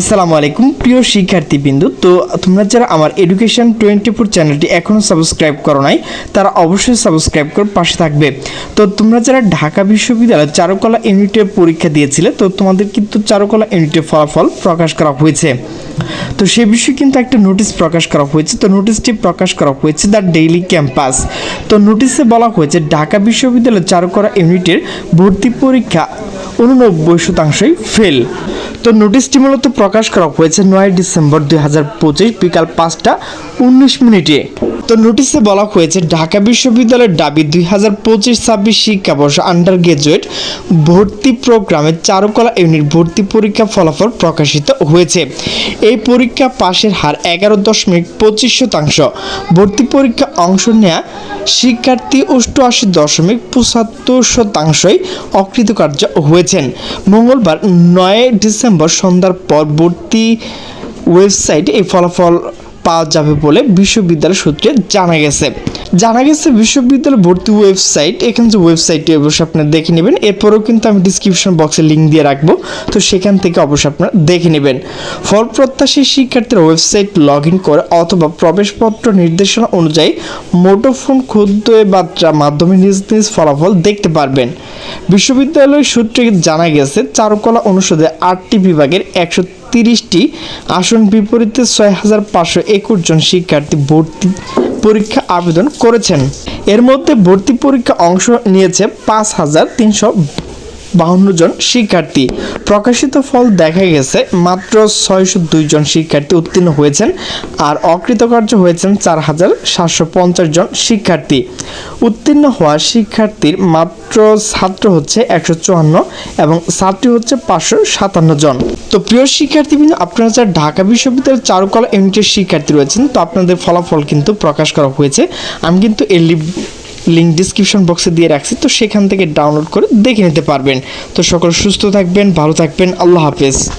আসসালামু আলাইকুম, প্রিয় শিক্ষার্থীবৃন্দু। তো তোমরা যারা আমার এডুকেশন টোয়েন্টি ফোর চ্যানেলটি এখনও সাবস্ক্রাইব করো নাই, তারা অবশ্যই সাবস্ক্রাইব করে পাশে থাকবে। তো তোমরা যারা ঢাকা বিশ্ববিদ্যালয়ে চারুকলা ইউনিটের পরীক্ষা দিয়েছিলে, তো তোমাদের কিন্তু চারুকলা ইউনিটের ফলাফল প্রকাশ করা হয়েছে। তো সে বিষয়ে কিন্তু একটা নোটিশ প্রকাশ করা হয়েছে। তো নোটিশটি প্রকাশ করা হয়েছে দ্য ডেইলি ক্যাম্পাস। তো নোটিশে বলা হয়েছে, ঢাকা বিশ্ববিদ্যালয়ের চারুকলা ইউনিটের ভর্তি পরীক্ষা উননব্বই শতাংশই ফেল তো নোটিশটি মূলত প্রকাশ করা হয়েছে নয় ডিসেম্বর দুই হাজার পঁচিশ বিকাল পাঁচটা উনিশ মিনিটে। তো নোটিশে বলা হয়েছে ঢাকা বিশ্ববিদ্যালয়ের দাবি দুই হাজার পঁচিশ ছাব্বিশ শিক্ষাবর্ষ আন্ডার গ্রাজুয়েট ভর্তি প্রোগ্রামে চারুকলা ইউনিট ভর্তি পরীক্ষা ফলাফল প্রকাশিত হয়েছে। এই পরীক্ষা পাশের হার এগারো দশমিক পঁচিশ শতাংশ। ভর্তি পরীক্ষা অংশ নেয়া শিক্ষার্থী অষ্টআশি দশমিক পঁচাত্তর শতাংশই অকৃতকার্য হয়েছেন মঙ্গলবার নয় ডিসেম্বর সন্ধ্যার পরবর্তী ওয়েবসাইটে এই ফলাফল পাওয়া যাবে বলে বিশ্ববিদ্যালয় সূত্রে জানা গেছে। জানা গেছে বিশ্ববিদ্যালয় ভর্তি ওয়েবসাইট, এখানে যে ওয়েবসাইটটি অবশ্যই আপনারা দেখে নেবেন। এরপরেও কিন্তু আমি ডিসক্রিপশন বক্সে লিঙ্ক দিয়ে রাখব। তো সেখান থেকে অবশ্যই আপনারা দেখে নেবেন। ফল প্রত্যাশী শিক্ষার্থীরা ওয়েবসাইট লগ ইন করে অথবা প্রবেশপত্র নির্দেশনা অনুযায়ী মোটোফোন ক্ষুদ্র বার্তার মাধ্যমে নিজ নিজ ফলাফল দেখতে পারবেন। বিশ্ববিদ্যালয় সূত্রে জানা গেছে, চারুকলা অনুষদে আটটি বিভাগের একশো তিরিশটি আসন বিপরীতে ছয় হাজার পাঁচশো একুশ জন শিক্ষার্থী ভর্তি পরীক্ষা আবেদন করেছেন। এর মধ্যে ভর্তি পরীক্ষা অংশ নিয়েছে পাঁচ হাজার তিনশো বাহান্ন জন শিক্ষার্থী। প্রকাশিত ফল দেখা গেছে, মাত্র ছয়শো দুই জন শিক্ষার্থী উত্তীর্ণ হয়েছেন আর অকৃতকার্য হয়েছেন চার হাজার সাতশো পঞ্চাশ জন শিক্ষার্থী। উত্তীর্ণ হওয়া শিক্ষার্থীর মাত্র ছাত্র হচ্ছে একশো চুয়ান্ন এবং ছাত্রী হচ্ছে পাঁচশো সাতান্ন জন। তো প্রিয় শিক্ষার্থীবৃন্দ, আপনারা যারা ঢাকা বিশ্ববিদ্যালয়ের চারুকলা ইউনিটের শিক্ষার্থী রয়েছেন, তো আপনাদের ফলাফল কিন্তু প্রকাশ করা হয়েছে। আমি কিন্তু এর লিঙ্ক ডিসক্রিপশন বক্সে দিয়ে রাখছি, তো সেখান থেকে ডাউনলোড করে দেখে নিতে পারবেন। তো সকল সুস্থ থাকবেন, ভালো থাকবেন, আল্লাহ হাফেজ।